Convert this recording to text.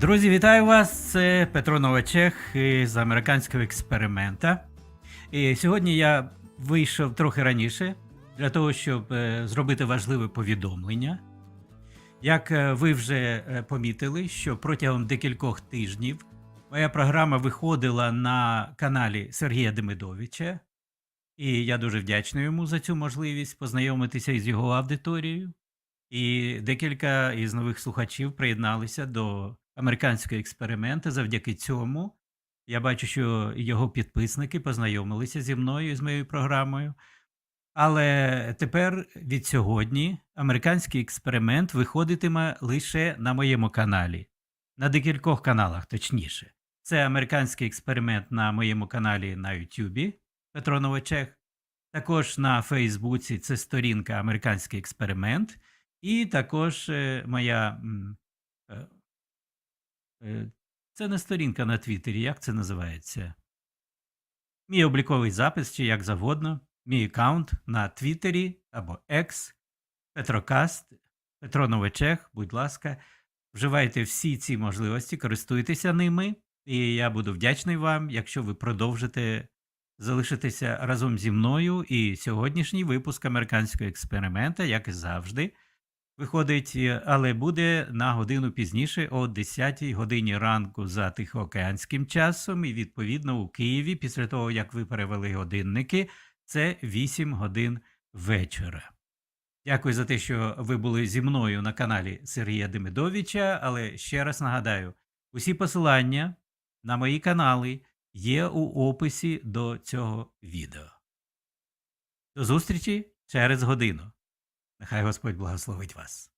Друзі, вітаю вас! Це Петро Новачех з американського експеримента. І сьогодні я вийшов трохи раніше для того, щоб е, зробити важливе повідомлення. Як е, ви вже е, помітили, що протягом декількох тижнів моя програма виходила на каналі Сергія Демидовича, і я дуже вдячний йому за цю можливість познайомитися із його аудиторією. І декілька із нових слухачів приєдналися до американського експерименту. Завдяки цьому я бачу, що його підписники познайомилися зі мною і з моєю програмою. Але тепер від сьогодні американський експеримент виходитиме лише на моєму каналі, на декількох каналах, точніше. Це американський експеримент на моєму каналі на Ютубі Петро Новачех. Також на Фейсбуці це сторінка Американський експеримент. І також е, моя. Е, Це не сторінка на Твіттері, як це називається? Мій обліковий запис, чи як завгодно, мій аккаунт на Твіттері або X, Петрокаст, Петро Новачех, будь ласка, вживайте всі ці можливості, користуйтеся ними, і я буду вдячний вам, якщо ви продовжите залишитися разом зі мною. І сьогоднішній випуск американського експеримента, як і завжди, виходить, е, але буде на годину пізніше, о 10 годині ранку за тихоокеанським часом, і відповідно у Києві, після того як ви перевели годинники, це 8 годин вечора. Дякую за те, що ви були зі мною на каналі Сергія Демидовича. Але ще раз нагадаю: усі посилання на мої канали є у описі до цього відео. До зустрічі через годину. Нехай Господь благословить вас.